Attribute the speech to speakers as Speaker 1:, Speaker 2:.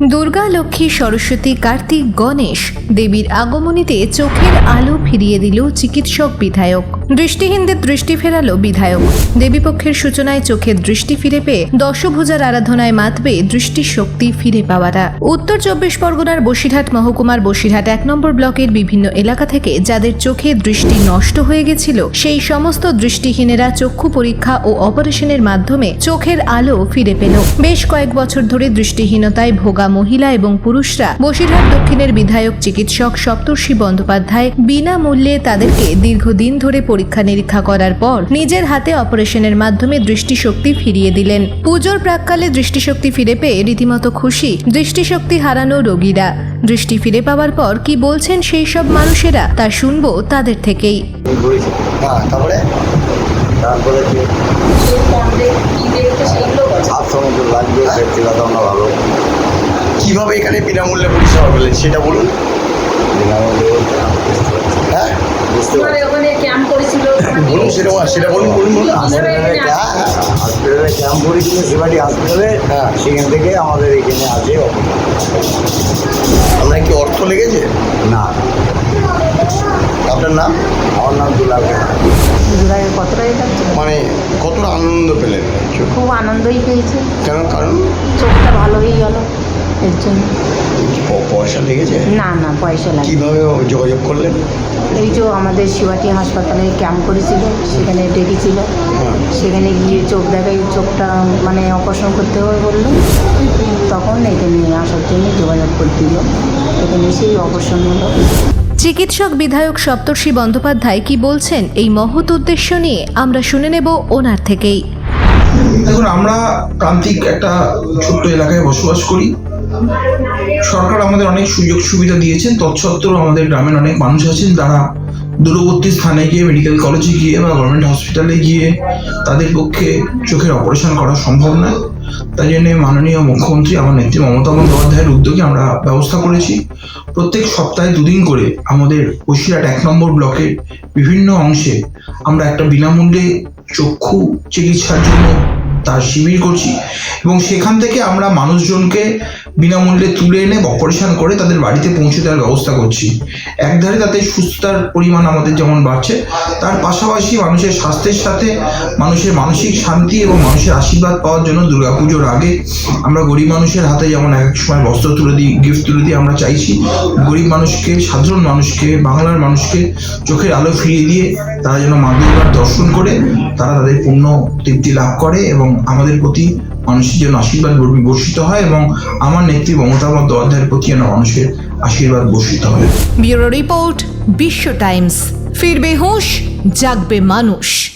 Speaker 1: দুর্গা, লক্ষ্মী, সরস্বতী, কার্তিক, গণেশ দেবীর আগমনীতে চোখের আলো ফিরিয়ে দিল চিকিৎসক বিধায়ক। দৃষ্টিহীনদের দৃষ্টি ফেরালো বিধায়ক। দেবীপক্ষের সূচনায় চোখের দৃষ্টি ফিরে পেয়ে দশভুজার আরাধনায় মাতবে দৃষ্টিশক্তি ফিরে পাওয়ারা উত্তর চব্বিশ পরগনার বসিরহাট মহকুমার বসিরহাট এক নম্বর ব্লকের বিভিন্ন এলাকা থেকে যাদের চোখে দৃষ্টি নষ্ট হয়ে গেছিল, সেই সমস্ত দৃষ্টিহীনেরা চক্ষু পরীক্ষা ও অপারেশনের মাধ্যমে চোখের আলো ফিরে পেল। বেশ কয়েক বছর ধরে দৃষ্টিহীনতায় ভোগা মহিলা এবং পুরুষরা বসিরহাট দক্ষিণের বিধায়ক চিকিৎসক সপ্তর্ষি বন্দ্যোপাধ্যায় বিনামূল্যে তাদেরকে দীর্ঘদিন ধরে পরীক্ষা নিরীক্ষা করার পর নিজের হাতে অপারেশনের মাধ্যমে দৃষ্টিশক্তি ফিরিয়ে দিলেন। পুজোর প্রাককালে দৃষ্টিশক্তি ফিরে পেয়ে রীতিমতো খুশি দৃষ্টিশক্তি হারানো রোগীরা। দৃষ্টি ফিরে পাওয়ার পর কি বলছেন সেই সব মানুষেরা তা শুনব তাদের থেকেই।
Speaker 2: হ্যাঁ তারপরে?
Speaker 3: তারপরে কি?
Speaker 4: সেই ফোনে কি দেখতে সেগুলো
Speaker 3: লাগবে ভালো
Speaker 2: কীভাবে এখানে বিনামূল্যে পরিষেবা পেলেন সেটা বলুন। হ্যাঁ?
Speaker 3: বুঝতে
Speaker 4: মানে
Speaker 2: বলুন সেটা সেটা বলুন বলুন বলুন।
Speaker 3: হসপিটালে হসপিটালে ক্যাম্প করেছিল শিবাটি হসপিটালে
Speaker 2: হ্যাঁ।
Speaker 3: সেখান থেকে আমাদের এখানে আছে
Speaker 2: আপনার কি অর্থ লেগেছে?
Speaker 3: না।
Speaker 2: আপনার নাম?
Speaker 3: আমার নাম দুলাল
Speaker 2: মানে কতটা আনন্দ পেলেন?
Speaker 5: খুব আনন্দই পেয়েছে।
Speaker 2: কেন? কারণ?
Speaker 5: চোখটা ভালো হয়ে গেল। এর জন্য।
Speaker 2: পয়সা লেগেছে?
Speaker 5: না না পয়সা লাগে
Speaker 2: কীভাবে যোগাযোগ করলেন?
Speaker 5: এই যে আমাদের শিবাটি হাসপাতালে ক্যাম্প করেছিল সেখানে ডেকেছিল
Speaker 2: হ্যাঁ।
Speaker 5: সেখানে গিয়ে চোখ দেখাই চোখটা মানে অপারেশন করতে হবে বলল। তখন এখানে আসার জন্য যোগাযোগ করে দিল। এখানে এসেই অপারেশন হলো।
Speaker 1: চিকিৎসক বিধায়ক সপ্তর্ষি বন্দ্যোপাধ্যায় কি বলছেন? এই মহৎ উদ্দেশ্য নিয়ে আমরা শুনে নেব ওনার থেকেই।
Speaker 6: দেখুন আমরা প্রান্তিক একটা ছোট্ট এলাকায় বসবাস করি। সরকার আমাদের অনেক সুযোগ সুবিধা দিয়েছেন। তৎসত্ত্বেও আমাদের গ্রামের অনেক মানুষ আছেন। যারা দূরবর্তী স্থানে গিয়ে মেডিকেল কলেজে গিয়ে বা গভর্নমেন্ট হসপিটালে গিয়ে তাদের পক্ষে চোখের অপারেশন করা সম্ভব নয়। তাই জন্য মাননীয় মুখ্যমন্ত্রী, আমার নেত্রী মমতা বন্দ্যোপাধ্যায়ের উদ্যোগে আমরা ব্যবস্থা করেছি। প্রত্যেক সপ্তাহে দুদিন করে আমাদের বসিরহাট এক নম্বর ব্লকের বিভিন্ন অংশে আমরা একটা বিনামূল্যে চক্ষু চিকিৎসার জন্য তার শিবির করছি। এবং সেখান থেকে আমরা মানুষজনকে বিনামূল্যে তুলে এনে অপারেশন করে তাদের বাড়িতে পৌঁছে দেওয়ার ব্যবস্থা করছি। একধারে তাতে সুস্থতার পরিমাণ আমাদের যেমন বাড়ছে, তার পাশাপাশি মানুষের স্বাস্থ্যের সাথে মানুষের মানসিক শান্তি এবং মানুষের আশীর্বাদ পাওয়ার জন্য দুর্গাপুজোর আগে আমরা গরিব মানুষের হাতে যেমন এক সময় বস্ত্র তুলে দিই গিফট তুলে দিই আমরা চাইছি। গরিব মানুষকে, সাধারণ মানুষকে, বাংলার মানুষকে চোখের আলো ফিরিয়ে দিয়ে তারা যেন মা দর্শন করে, তারা তাদের পূর্ণ তৃপ্তি লাভ করে এবং আমাদের প্রতি মানুষের জন্য আশীর্বাদ বর- বর্ষিত হয় এবং আমার নেত্রী মমতা বন্দ্যোপাধ্যায়ের প্রতি যেন মানুষের আশীর্বাদ বর্ষিত হয়।
Speaker 1: Bureau report Bishwa times. ফিরবে হুঁশ, জাগবে মানুষ।